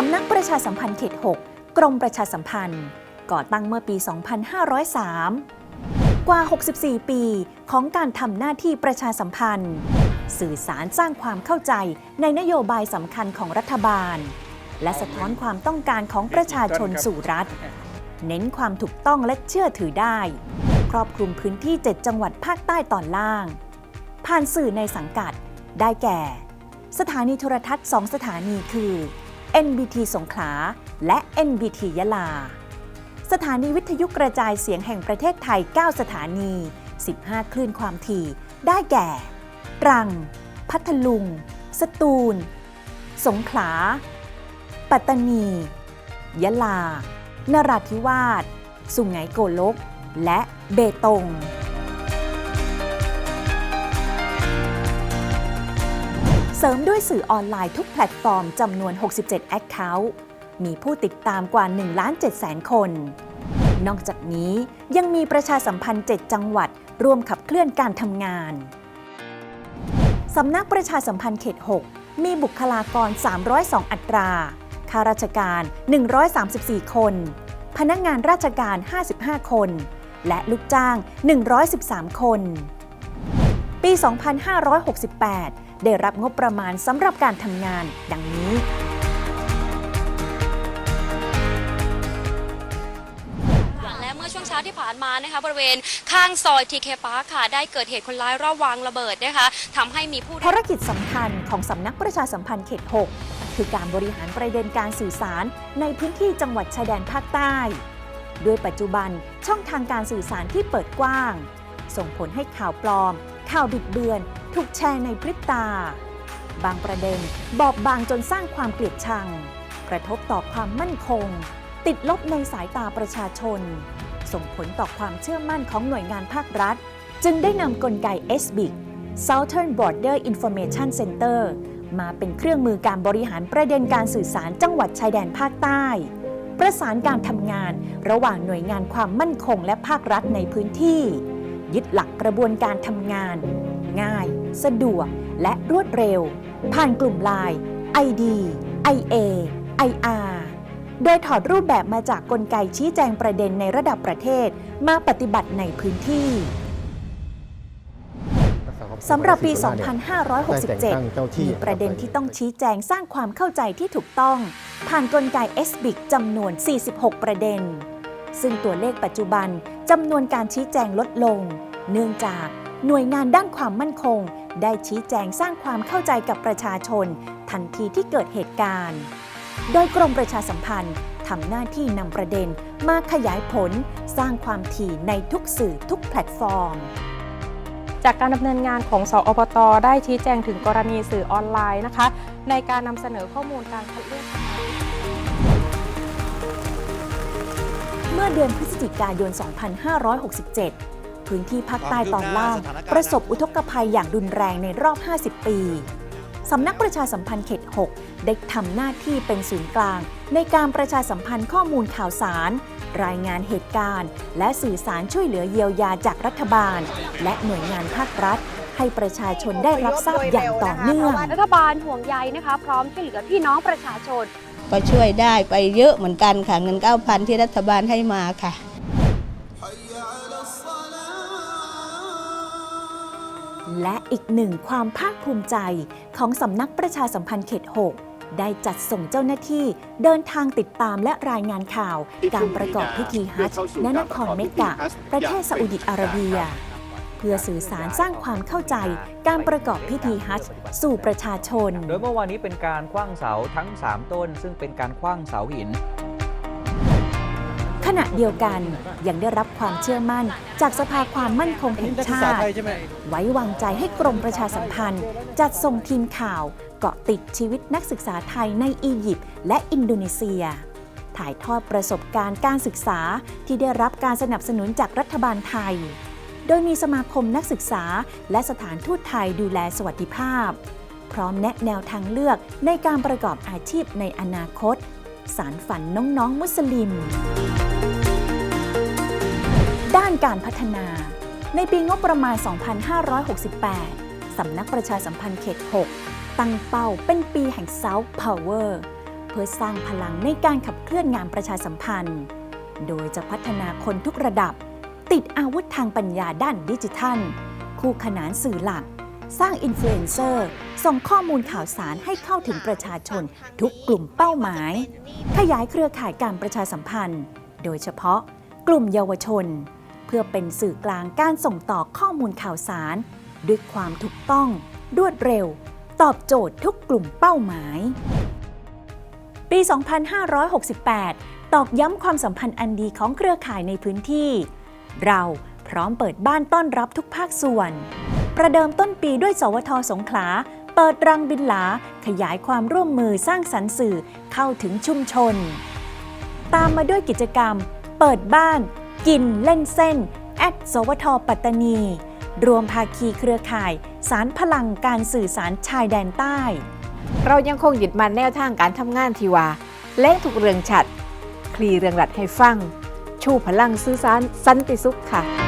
สำนักประชาสัมพันธ์เขต 6 กรมประชาสัมพันธ์ ก่อตั้งเมื่อปี 2503 กว่า 64 ปีของการทำหน้าที่ประชาสัมพันธ์ สื่อสารสร้างความเข้าใจในนโยบายสำคัญของรัฐบาล และสะท้อนความต้องการของประชาชนสู่รัฐ เน้นความถูกต้องและเชื่อถือได้ ครอบคลุมพื้นที่ 7 จังหวัดภาคใต้ตอนล่าง ผ่านสื่อในสังกัด ได้แก่ สถานีโทรทัศน์ 2 สถานีคือ NBT สงขลา และ NBT ยะลา สถานีวิทยุกระจายเสียงแห่งประเทศไทย 9 สถานี 15 คลื่นความถี่ ได้แก่ ตรัง พัทลุง สตูล สงขลา ปัตตานี ยะลา นราธิวาส สุไหงโกลก และเบตง เสริมด้วยสื่อออนไลน์ทุกแพลตฟอร์มจำนวน 67 Account มีผู้ติดตามกว่า1ล้าน7แสนคน นอกจากนี้ยังมีประชาสัมพันธ์ 7 จังหวัด ร่วมขับเคลื่อนการทำงาน สำนักประชาสัมพันธ์เขต 6 มีบุคลากร 302 อัตรา ข้าราชการ 134 คน พนักงานราชการ 55 คน และลูกจ้าง 113 คน ปี 2568 ได้รับงบประมาณสำหรับการทำงานดังนี้และเมื่อช่วงเช้าที่ผ่านมานะคะบริเวณข้างซอยทีเคปาร์คค่ะ ได้เกิดเหตุคนร้ายรอบวางระเบิดนะคะทำให้มีผู้ได้ภารกิจสำคัญของสำนักประชาสัมพันธ์เขต 6 คือการบริหารประเด็นการสื่อสารในพื้นที่จังหวัดชายแดนภาคใต้ ด้วยปัจจุบันช่องทางการสื่อสารที่เปิดกว้าง ส่งผลให้ข่าวปลอม ข่าวบิดเบือน ถูกแชร์ในพริบตา บางประเด็นบอบบางจนสร้างความเกลียดชัง กระทบต่อความมั่นคง ติดลบในสายตาประชาชน ส่งผลต่อความเชื่อมั่นของหน่วยงานภาครัฐ จึงได้นำกลไก SBIC Southern Border Information Center มาเป็นเครื่องมือการบริหารประเด็นการสื่อสารจังหวัดชายแดนภาคใต้ ประสานการทำงานระหว่างหน่วยงานความมั่นคงและภาครัฐในพื้นที่ ยึดหลักกระบวนการทำงาน ง่าย สะดวก และรวดเร็ว ผ่านกลุ่มไลน์ ID IA IR โดยถอดรูปแบบมาจากกลไกชี้แจงประเด็นในระดับประเทศมาปฏิบัติในพื้นที่สำหรับปี 2567 มีประเด็นที่ต้องชี้แจงสร้างความเข้าใจที่ถูกต้อง ผ่านกลไก SBIC จำนวน 46 ประเด็น ซึ่งตัวเลขปัจจุบันจำนวนการชี้แจงลดลง เนื่องจาก หน่วยงานด้านความมั่นคง ได้ชี้แจงสร้างความเข้าใจกับประชาชน ทันทีที่เกิดเหตุการณ์ โดยกรมประชาสัมพันธ์ทำหน้าที่นำประเด็นมาขยายผล สร้างความถี่ในทุกสื่อทุกแพลตฟอร์มจากการดำเนินงานของสอปตได้ชี้แจงถึงกรณีสื่อออนไลน์นะคะ ในการนำเสนอข้อมูลการคัดเลือก เมื่อเดือนพฤศจิกายน 2567 พื้นที่ภาคใต้ตอนล่าง ประสบอุทกภัยอย่างรุนแรงในรอบ 50 ปีสำนักประชาสัมพันธ์เขต 6 ได้ทำหน้าที่เป็นศูนย์กลาง ในการประชาสัมพันธ์ข้อมูลข่าวสาร รายงานเหตุการณ์ และสื่อสารช่วยเหลือเยียวยาจากรัฐบาล และหน่วยงานภาครัฐ ให้ประชาชนได้รับทราบอย่างต่อเนื่องรัฐบาลห่วงใยนะคะ พร้อมช่วยเหลือพี่น้องประชาชนก็ช่วยได้ไปเยอะเหมือนกันค่ะเงิน 9,000 ที่รัฐบาลให้มาค่ะ และอีกหนึ่งความภาคภูมิใจของสำนักประชาสัมพันธ์เขต 6 ได้จัดส่งเจ้าหน้าที่เดินทางติดตามและรายงานข่าว การประกอบพิธีฮัจญ์ณนครเมกะ ประเทศซาอุดิอาระเบีย เพื่อสื่อสารสร้างความเข้าใจ การประกอบพิธีฮัจญ์สู่ประชาชน โดยเมื่อวานนี้เป็นการคว้างเสาทั้ง 3 ต้น ซึ่งเป็นการคว้างเสาหิน ขณะเดียวกันยังได้รับความเชื่อมั่น จากสภาความมั่นคงแห่งชาติ ไว้วางใจให้กรมประชาสัมพันธ์ จัดส่งทีมข่าวเกาะติดชีวิตนักศึกษาไทยในอียิปต์และอินโดนีเซีย ถ่ายทอดประสบการณ์การศึกษาที่ได้รับการสนับสนุนจากรัฐบาลไทย โดยมีสมาคมนักศึกษา และสถานทูตไทยดูแลสวัสดิภาพ พร้อมแนะแนวทางเลือกในการประกอบอาชีพในอนาคตสารฝันน้องๆมุสลิมด้าน การพัฒนา ในปีงบประมาณ 2568 สำนักประชาสัมพันธ์เขต 6 ตั้งเป้าเป็นปีแห่ง South Power เพื่อสร้างพลังในการขับเคลื่อนงานประชาสัมพันธ์ โดยจะพัฒนาคนทุกระดับ ติดอาวุธทางปัญญาด้านดิจิทัล คู่ขนานสื่อหลัก สร้างอินฟลูเอนเซอร์ ส่งข้อมูลข่าวสารให้เข้าถึงประชาชนทุกกลุ่มเป้าหมาย ขยายเครือข่ายการประชาสัมพันธ์ โดยเฉพาะกลุ่มเยาวชน เพื่อเป็นสื่อกลางการส่งต่อข้อมูลข่าวสาร ด้วยความถูกต้อง รวดเร็ว ตอบโจทย์ทุกกลุ่มเป้าหมาย ปี 2568 ตอกย้ำความสัมพันธ์อันดีของเครือข่ายในพื้นที่ เราพร้อมเปิดบ้านต้อนรับทุกภาคส่วน ประเดิมต้นปีด้วย สวทสงขลา เปิดรังบินหลา ขยายความร่วมมือสร้างสรรค์สื่อเข้าถึงชุมชน ตามมาด้วยกิจกรรม เปิดบ้าน กินเล่นเส้น แอดสวทปัตตานี รวมภาคีเครือข่าย สารพลังการสื่อสารชายแดนใต้ เรายังคงยึดมันแนวทางการทำงานที่ว่า เล่ทุกเรื่องชัด คลีเรื่องรัดให้ฟัง ชูพลังสื่อสารสันติสุขค่ะ